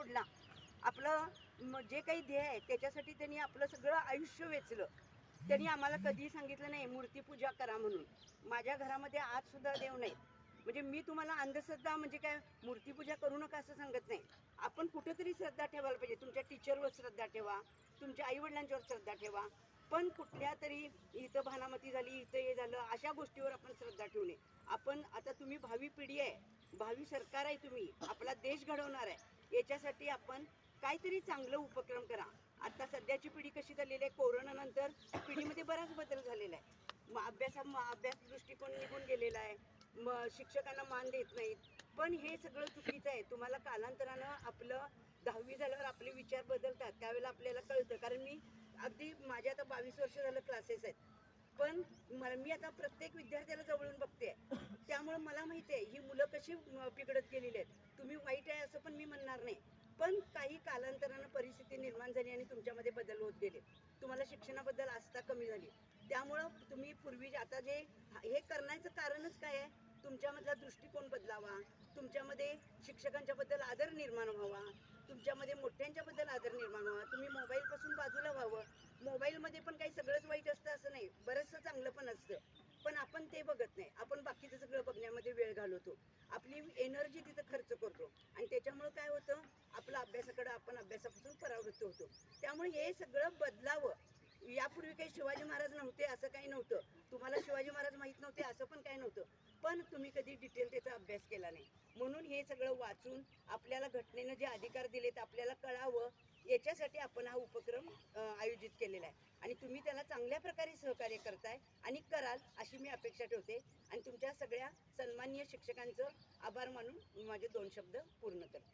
सोडला आपलं जे काही ध्येय आहे त्याच्यासाठी त्यांनी आपलं सगळं आयुष्य वेचलं. त्यांनी आम्हाला कधीही सांगितलं नाही मूर्तीपूजा करा म्हणून. माझ्या घरामध्ये आज सुद्धा देव नाही म्हणजे मी तुम्हाला अंधश्रद्धा म्हणजे काय मूर्तीपूजा करू नका असं सांगत नाही. आपण कुठेतरी श्रद्धा ठेवायला पाहिजे. तुमच्या टीचरवर श्रद्धा ठेवा. तुमच्या आईवडिलांच्यावर श्रद्धा ठेवा. पण कुठल्या तरी इथं भानामती झाली इथं हे झालं अशा गोष्टीवर आपण श्रद्धा ठेवू नये. आपण आता तुम्ही भावी पिढी आहे. भावी सरकार आहे तुम्ही. आपला देश घडवणार आहे. याच्यासाठी आपण काहीतरी चांगलं उपक्रम करा. आता सध्याची पिढी कशी झालेली आहे कोरोनानंतर पिढीमध्ये बराच बदल झालेला आहे. मग अभ्यासा म- अभ्यास दृष्टिकोन निघून गेलेला आहे. मग शिक्षकांना मान देत नाहीत. पण हे सगळं चुकीचं आहे. तुम्हाला कालांतरानं आपलं दहावी झाल्यावर आपले विचार बदलतात. त्यावेळेला आपल्याला कळतं. कारण मी अगदी माझ्या आता बावीस वर्ष झालं क्लासेस आहेत. पण मला मी आता प्रत्येक विद्यार्थ्याला जवळून बघते त्यामुळे मला माहिती आहे ही मुलं कशी बिघडत गेलेली आहेत. तुम्ही वाईट आहे असं पण मी म्हणणार नाही. पण काही कालांतरानं परिस्थिती निर्माण झाली आणि तुमच्यामध्ये बदल होत गेले. तुम्हाला शिक्षणाबद्दल आस्था कमी झाली. त्यामुळं तुम्ही पूर्वी आता जे हे करण्याचं कारणच काय आहे? तुमच्यामधला दृष्टिकोन बदलावा. तुमच्यामध्ये शिक्षकांच्या बद्दल आदर निर्माण व्हावा. तुमच्यामध्ये मोठ्यांच्या बद्दल आदर निर्माण व्हावा. तुम्ही मोबाईलपासून बाजूला व्हावं. मोबाईलमध्ये पण काही सगळंच वाईट असतं असं नाही. बरंचसं चांगलं पण असतं. पण आपण ते बघत नाही. आपण बाकीचं सगळं बघण्यामध्ये वेळ घालवतो. आपली एनर्जी तिथं खर्च करतो. आणि त्याच्यामुळं काय होतं? आपलं अभ्यासाकडं आपण अभ्यासापासून परावृत्त होतो. त्यामुळे हे सगळं बदलावं. यापूर्वी काही शिवाजी महाराज नव्हते असं काही नव्हतं. तुम्हाला शिवाजी महाराज माहीत नव्हते असं पण काही नव्हतं. पण तुम्ही कधी डिटेल त्याचा अभ्यास केला नाही. म्हणून हे सगळं वाचून आपल्याला घटनेनं जे अधिकार दिलेत आपल्याला कळावं याच्यासाठी आपण हा उपक्रम केलेला आहे. आणि तुम्ही त्याला चांगल्या प्रकारे सहकार्य करताय आणि कराल अशी मी अपेक्षा ठेवते. आणि तुमच्या सगळ्या सन्माननीय शिक्षकांचं आभार मानून मी माझे दोन शब्द पूर्ण करते.